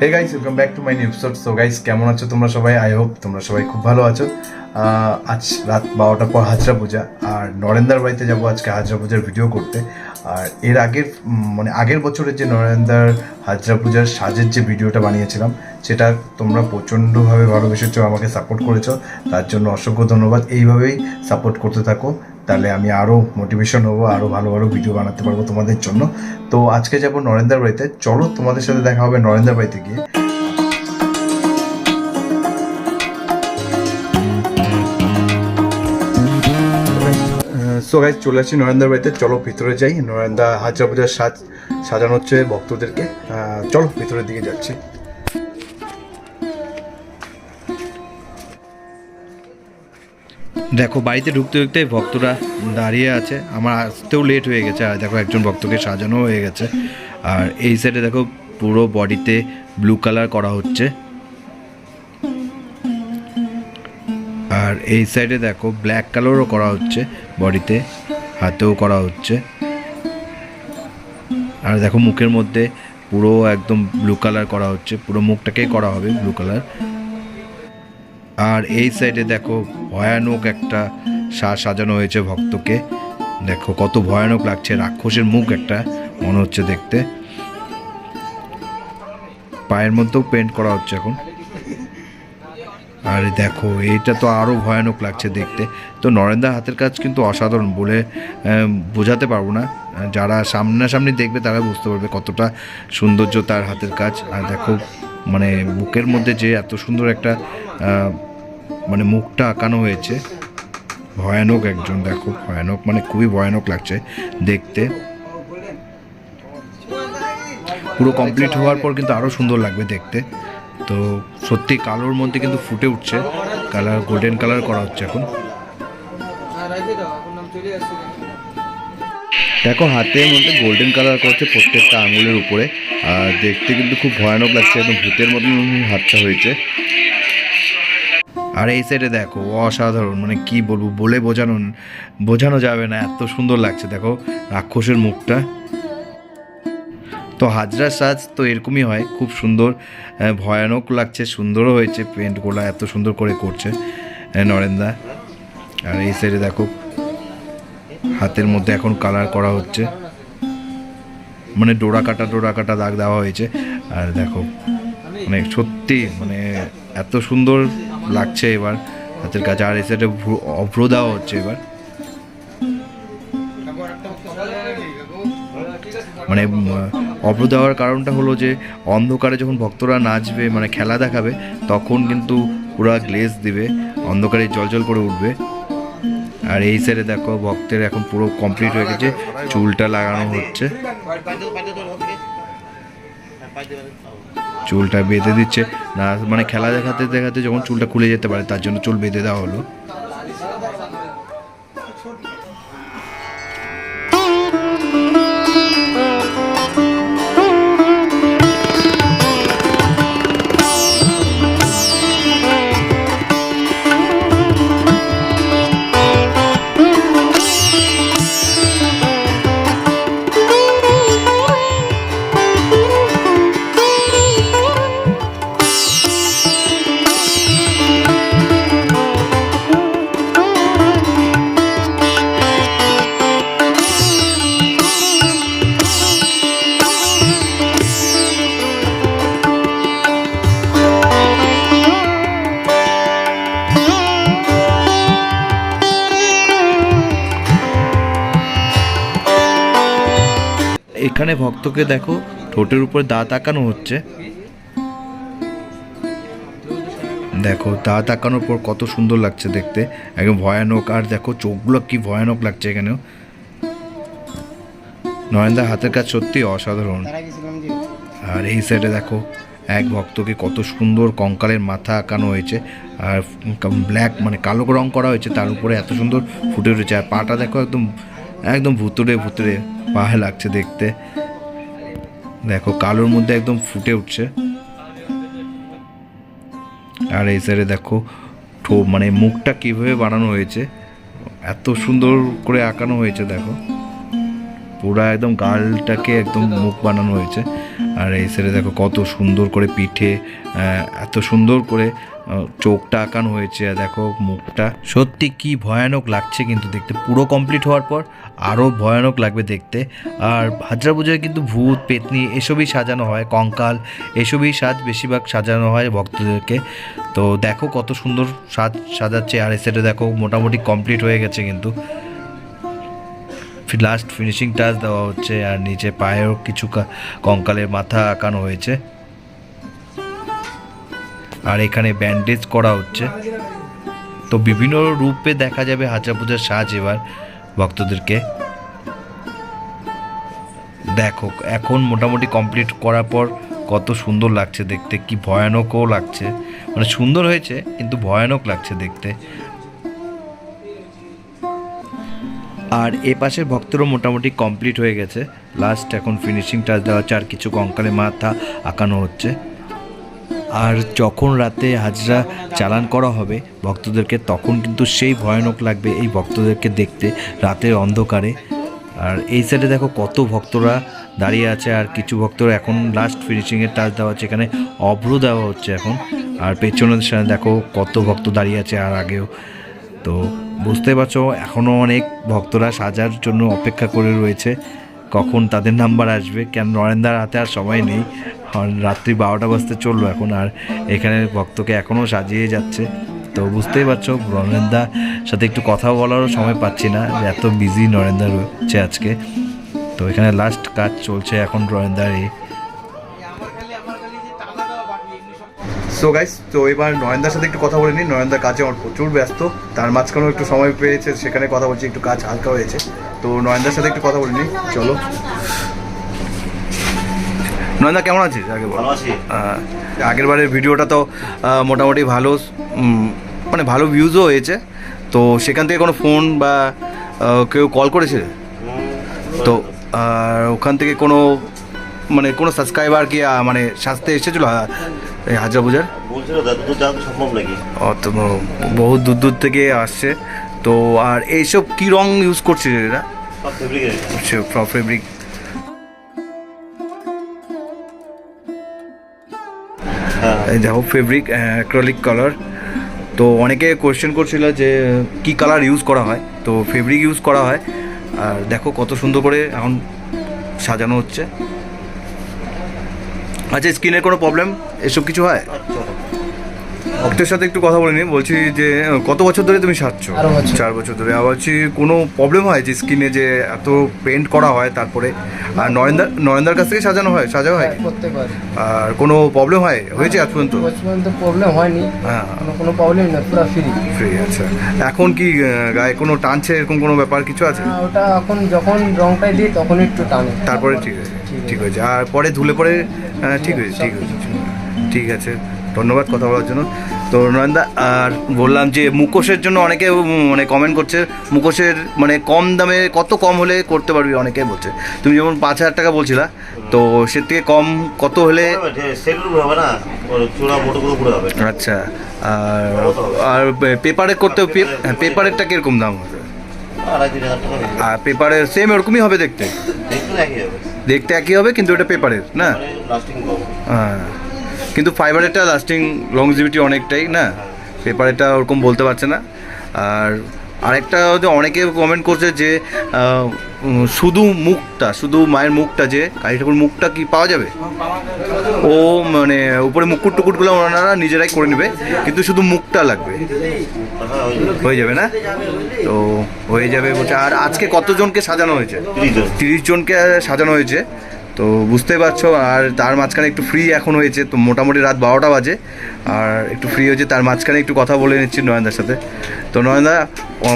Hey guys welcome back to my episode so guys কেমন আছো তোমরা সবাই? আই হোপ তোমরা সবাই খুব ভালো আছো। আজ রাত বারোটার পর হাজরা পূজা, আর নরেন্দার বাড়িতে যাব আজকে হাজরা পূজার ভিডিও করতে। আর এর আগের মানে আগের বছরের যে নরেন্দার হাজরা পূজার সাজের যে ভিডিওটা বানিয়েছিলাম, সেটা তোমরা প্রচণ্ডভাবে ভালোবেসেছো, আমাকে সাপোর্ট করেছ। তার জন্য অসংখ্য ধন্যবাদ। এইভাবেই সাপোর্ট করতে থাকো। তাহলে আমি আরও মোটিভেশন হব আরও ভালো ভালো ভিডিও বানাতে পারব তোমাদের জন্য। তো আজকে যাব নরেন্দ্র বাড়িতে। চলো তোমাদের সাথে দেখা হবে নরেন্দ্র বাড়িতে গিয়ে। সো গাইজ চলে আসছি নরেন্দ্র বাড়িতে। চলো ভিতরে যাই। নরেন্দা হাজরা পূজার সাজ সাজানো হচ্ছে ভক্তদেরকে। চলো ভিতরের দিকে যাচ্ছি। দেখো, বাড়িতে ঢুকতে ঢুকতে ভক্তরা দাঁড়িয়ে আছে। আমার আসতেও লেট হয়ে গেছে, আর দেখো একজন ভক্তকে সাজানো হয়ে গেছে। আর এই সাইডে দেখো, পুরো বডিতে ব্লু কালার করা হচ্ছে। আর এই সাইডে দেখো ব্ল্যাক কালারও করা হচ্ছে বডিতে, হাতেও করা হচ্ছে। আর দেখো, মুখের মধ্যে পুরো একদম ব্লু কালার করা হচ্ছে, পুরো মুখটাকেই করা হবে ব্লু কালার আর এই সাইডে দেখো ভয়ানক একটা সাজ সাজানো হয়েছে ভক্তকে। দেখো, কত ভয়ানক লাগছে, রাক্ষসের মুখ একটা, মনে হচ্ছে দেখতে। পায়ের মধ্যেও পেন্ট করা হচ্ছে এখন। আর দেখো, এইটা তো আরও ভয়ানক লাগছে দেখতে। তো নরেন্দ্র হাতের কাজ কিন্তু অসাধারণ বলে বোঝাতে পারব না। যারা সামনাসামনি দেখবে তারা বুঝতে পারবে কতটা সৌন্দর্য তার হাতের কাজ। আর দেখো মানে বুকের মধ্যে যে এত সুন্দর একটা মানে মুখটা আঁকানো হয়েছে। ভয়ানক একজন, দেখো, ভয়ানক মানে খুবই ভয়ানক লাগছে দেখতে। পুরো কমপ্লিট হওয়ার পর কিন্তু আরও সুন্দর লাগবে দেখতে। তো সত্যি কালোর মধ্যে কিন্তু ফুটে উঠছে। কালার গোল্ডেন কালার করা হচ্ছে এখন। দেখো, হাতের মধ্যে গোল্ডেন কালার করছে প্রত্যেকটা আঙুলের উপরে। আর দেখতে কিন্তু খুব ভয়ানক লাগছে, একদম ভূতের মতন হাতটা হয়েছে। আর এই সাইডে দেখো, অসাধারণ মানে কি বলব, বলে বোঝানো বোঝানো যাবে না, এত সুন্দর লাগছে, দেখো, রাক্ষসের মুখটা। তো হাজরা সাজ তো এরকমই হয়, খুব সুন্দর ভয়ানক লাগছে, সুন্দরও হয়েছে পেন্টগুলো এত সুন্দর করে করছে নরেন্দা। আর এই সাইডে দেখো, হাতের মধ্যে এখন কালার করা হচ্ছে। মানে ডোরা কাটা ডোরা কাটা দাগ দেওয়া হয়েছে। আর দেখো মানে সত্যি মানে এত সুন্দর লাগছে এবার। হাতের কাছে আর ভ্রু- অভ্র হচ্ছে এবার। মানে অভ্র দেওয়ার কারণটা হলো যে, অন্ধকারে যখন ভক্তরা নাচবে মানে খেলা দেখাবে, তখন কিন্তু পুরা গ্লেজ দিবে, অন্ধকারে জল করে উঠবে। আর এই সাইডে দেখো, ভক্তের এখন পুরো কমপ্লিট হয়ে গেছে, চুলটা লাগানো হচ্ছে। চুলটা বেঁধে দিচ্ছে। না মানে খেলা দেখাতে দেখাতে যখন চুলটা খুলে যেতে পারে, তার জন্য চুল বেঁধে দেওয়া হলো। এখানে ভক্তকে দেখো, ঠোঁটের উপর দাঁত আঁকানো হচ্ছে। দেখো দাঁত আঁকানোর পর কত সুন্দর লাগছে দেখতে। একদম ভয়ানক, আর দেখো চোখগুলো কি ভয়ানক লাগছে এখানেও। নরেন্দার হাতের কাজ সত্যি অসাধারণ। আর এই সাইডে দেখো, এক ভক্তকে কত সুন্দর কঙ্কালের মাথা আঁকানো হয়েছে, আর ব্ল্যাক মানে কালো রং করা হয়েছে, তার উপরে এত সুন্দর ফুটে উঠেছে। আর পাটা দেখো একদম একদম ভুতুরে ভুতুরে পা লাগছে দেখতে। দেখো, কালোর মধ্যে একদম ফুটে উঠছে। আর এই সাইডে দেখো ঠো মানে মুখটা কীভাবে বানানো হয়েছে, এত সুন্দর করে আঁকানো হয়েছে, দেখো। পুরা একদম গালটাকে একদম মুখ বানানো হয়েছে। আর এই সাইডে দেখো, কত সুন্দর করে পিঠে এত সুন্দর করে চোখটা আঁকানো হয়েছে দেখো মুখটা। সত্যি কি ভয়ানক লাগছে কিন্তু দেখতে। পুরো কমপ্লিট হওয়ার পর আরও ভয়ানক লাগবে দেখতে। আর হাজরা পুজোয় কিন্তু ভূত, পেতনি এসবই সাজানো হয়, কঙ্কাল এসবই সাজ বেশিরভাগ সাজানো হয় ভক্তদেরকে। তো দেখো কত সুন্দর সাজ সাজাচ্ছে আর সাইডে দেখো মোটামুটি কমপ্লিট হয়ে গেছে কিন্তু। লাস্ট ফিনিশিং টাচ দেওয়া হচ্ছে আর নিচে পায়েও কিছু কঙ্কালের মাথা আঁকানো হয়েছে। আর এখানে ব্যান্ডেজ করা হচ্ছে। তো বিভিন্ন রূপে দেখা যাবে হাজরা পূজার সাজ এবার ভক্তদেরকে। দেখো, এখন মোটামুটি কমপ্লিট করার পর কত সুন্দর লাগছে দেখতে, কি ভয়ানকও লাগছে। মানে সুন্দর হয়েছে, কিন্তু ভয়ানক লাগছে দেখতে। আর এ পাশের ভক্তরও মোটামুটি কমপ্লিট হয়ে গেছে। লাস্ট এখন ফিনিশিং টাচ দেওয়া হচ্ছে, আর কিছু কঙ্কালে মাথা আঁকানো হচ্ছে। আর যখন রাতে হাজরা চালান করা হবে ভক্তদেরকে, তখন কিন্তু সেই ভয়ানক লাগবে এই ভক্তদেরকে দেখতে রাতের অন্ধকারে। আর এই সাইডে দেখো কত ভক্তরা দাঁড়িয়ে আছে, আর কিছু ভক্তরা এখন লাস্ট ফিনিশিংয়ের টাচ দেওয়া হচ্ছে, এখানে অভ্র দেওয়া হচ্ছে এখন। আর পেছনের সামনে দেখো কত ভক্ত দাঁড়িয়ে আছে আর আগেও। তো বুঝতে পারছ এখনও অনেক ভক্তরা সাজার জন্য অপেক্ষা করে রয়েছে। কখন তাদের নাম্বার আসবে, কেন নরেন্দার হাতে আর সময় নেই। রাত্রি বারোটা বাজতে চলল এখন, আর এখানে ভক্তকে এখনও সাজিয়ে যাচ্ছে। তো বুঝতেই পারছ নরেন্দার সাথে একটু কথা বলারও সময় পাচ্ছি না, এত বিজি নরেন্দা রয়েছে আজকে। তো এখানে লাস্ট কাজ চলছে এখন নরেন্দার এই। সো গাইস তো এবার নয়নদার সাথে একটু কথা বলে নিই। কাজে আমার প্রচুর ব্যস্ত, তার মাঝখানেও একটু সময় পেয়েছে, সেখানে কথা বলছি, একটু কাজ হালকা হয়েছে। তো নয়নদার সাথে একটু কথা বলে নিই, চলো। নয়নদা কেমন আছিস? আগে বল। ভালো আছি। আহ, আগের বারের ভিডিওটা তো মোটামুটি ভালো মানে ভালো ভিউজও হয়েছে। তো সেখান থেকে কোনো ফোন বা কেউ কল করেছে? তো আর ওখান থেকে কোনো মানে কোনো সাবস্ক্রাইবার কি মানে সাজতে এসেছিল এই হাজার পূজার? বলছিল দাদু তো বহু দূর দূর থেকে আসছে। তো আর এইসব কি রং ইউজ করছে এরা? ফেব্রিক দেখো ফেব্রিক অ্যাক্রলিক কালার তো অনেকে কোয়েশ্চেন করছিল যে, কি কালার ইউজ করা হয়? তো ফেব্রিক ইউজ করা হয়। আর দেখো কত সুন্দর করে এখন সাজানো হচ্ছে। আচ্ছা স্কিনের কোনো প্রবলেম এসব কিছু হয়? ভক্তের সাথে একটু কথা বলে নিই। বলছি যে কত বছর ধরে তুমি সাজছো? চার বছর। ধরে। আর বলছি কোনো প্রবলেম হয় যে স্কিনে যে এত পেন্ট করা হয় তারপরে? আর নরেন্দার নরেন্দার কাছ থেকে সাজানো হয়? সাজা হয়? পারি আর কোনো প্রবলেম হয়? হয়েছে আজ পর্যন্ত? প্রবলেম হয়নি। হ্যাঁ। কোনো প্রবলেম না পুরো ফ্রি ফ্রি আচ্ছা। এখন কি গায়ে কোনো টানছে? এরকম কোনো ব্যাপার কিছু আছে? ওটা এখন যখন রংটাই দিই তখন একটু টানে। তারপরে ঠিক আছে ঠিক আছে। হয়েছে। আর পরে ধুলে পরে ঠিক হয়েছে ঠিক হয়েছে। ঠিক আছে। ধন্যবাদ কথা বলার জন্য। তো নয়নদা আর বললাম যে মুখোশের জন্য অনেকে মানে কমেন্ট করছে মুখোশের মানে কম দামে কত কম হলে করতে পারবি অনেকে বলছে। তুমি যেমন পাঁচ হাজার টাকা বলছিলা তো সে থেকে কম কত হলে আচ্ছা আর আর পেপারে করতে হ্যাঁ, পেপারেরটা কীরকম দাম হবে? হয়ে। আর পেপারের সেম এরকমই হবে দেখতে? দেখতে একই হবে। কিন্তু এটা পেপারের না? হ্যাঁ। কিন্তু ফাইবারেরটা লাস্টিং লংজিভিটি অনেকটাই না? পেপারেরটা ওরকম বলতে পারছে না। আর আরেকটা হচ্ছে অনেকে কমেন্ট করছে যে শুধু মুখটা শুধু মায়ের মুখটা যে কালী ঠাকুর মুখটা কি পাওয়া যাবে? ও মানে উপরে মুকুট টুকুটগুলো ওনারা নিজেরাই করে নেবে কিন্তু শুধু মুখটা লাগবে। হ্যাঁ যাবে না? তো হয়ে যাবে বলছে আর আজকে কতজনকে সাজানো হয়েছে? তিরিশ জনকে সাজানো হয়েছে। তো বুঝতে পারছ, আর তার মাঝখানে একটু ফ্রি এখন হয়েছে, তো মোটামুটি রাত বারোটা বাজে। আর একটু ফ্রি হয়েছে, তার মাঝখানে একটু কথা বলে নিচ্ছি নয়নদার সাথে। তো নয়নদা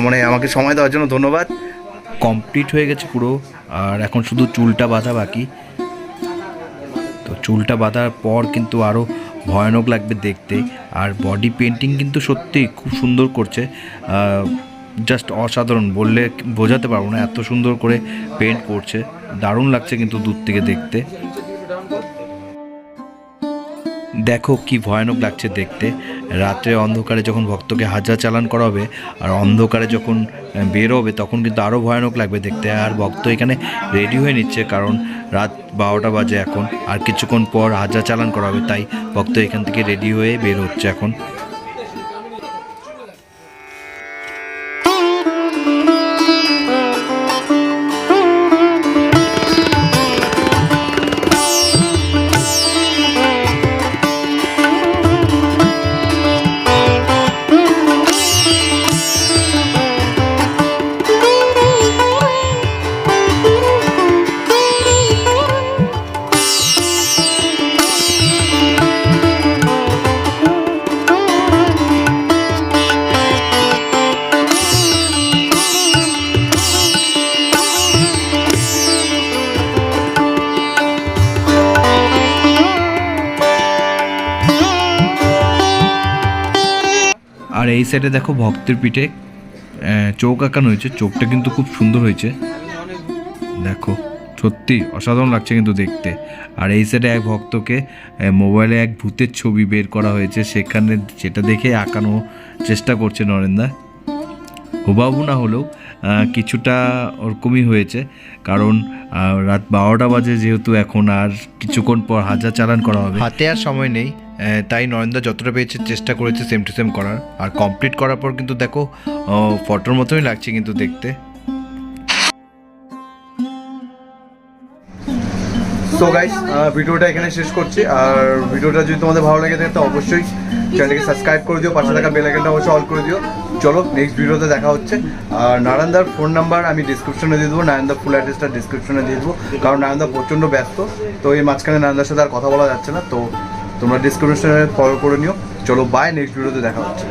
মানে আমাকে সময় দেওয়ার জন্য ধন্যবাদ। কমপ্লিট হয়ে গেছে পুরো, আর এখন শুধু চুলটা বাঁধা বাকি। তো চুলটা বাঁধার পর কিন্তু আরও ভয়ানক লাগবে দেখতে, আর বডি পেন্টিং কিন্তু সত্যি খুব সুন্দর করছে। জাস্ট অসাধারণ, বললে বোঝাতে পারব না এত সুন্দর করে পেন্ট করছে। দারুণ লাগছে কিন্তু দূর থেকে দেখতে। দেখো কি ভয়ানক লাগছে দেখতে। রাত্রে অন্ধকারে যখন ভক্তকে হাজার চালান করা হবে আর অন্ধকারে যখন বেরোবে, তখন কিন্তু আরও ভয়ানক লাগবে দেখতে। আর ভক্ত এখানে রেডি হয়ে নিচ্ছে কারণ রাত বারোটা বাজে এখন। আর কিছুক্ষণ পর হাজার চালান করা হবে তাই ভক্ত এখান থেকে রেডি হয়ে বের হচ্ছে এখন। এই সাইডে দেখো ভক্তের পিঠে চোখ আঁকানো হয়েছে। চোখটা কিন্তু খুব সুন্দর হয়েছে। দেখো, সত্যি অসাধারণ লাগছে কিন্তু দেখতে। আর এই সাইডে এক ভক্তকে মোবাইলে এক ভূতের ছবি বের করা হয়েছে। সেখানে যেটা দেখে আঁকানো চেষ্টা করছে নরেন্দা। হুবাহু না হলেও কিছুটা ওরকমই হয়েছে। কারণ রাত বারোটা বাজে যেহেতু এখন আর কিছুক্ষণ পর হাজার চালান করা হবে। হাতে আর সময় নেই। তাই নরেন্দা যতটা পেয়েছে চেষ্টা করেছে সেম টু সেম করার। আর কমপ্লিট করার পর কিন্তু দেখো ফটোর মতোই লাগছে কিন্তু দেখতে। সো গাইস ভিডিওটা এখানে শেষ করছি। আর ভিডিওটা যদি তোমাদের ভালো লাগে থাকে, তো অবশ্যই চ্যানেলকে সাবস্ক্রাইব করে দিও, পাশে থাকা বেল আইকনটা অবশ্যই অল করে দিও। চলো নেক্সট ভিডিওতে দেখা হচ্ছে। আর নারায়ণদার ফোন নাম্বার আমি ডিসক্রিপশনে দিয়ে দেবো, নারায়ণদার ফুল অ্যাড্রেসটা ডিসক্রিপশনে দিয়ে দেবো। কারণ নারায়ণদা প্রচণ্ড ব্যস্ত, তো এই মাঝখানে নারায়ণদার সাথে আর কথা বলা যাচ্ছে না, তো তোমরা ডিসক্রিপশনে ফলো করে নিও। চলো বাই নেক্সট ভিডিওতে দেখা হচ্ছে।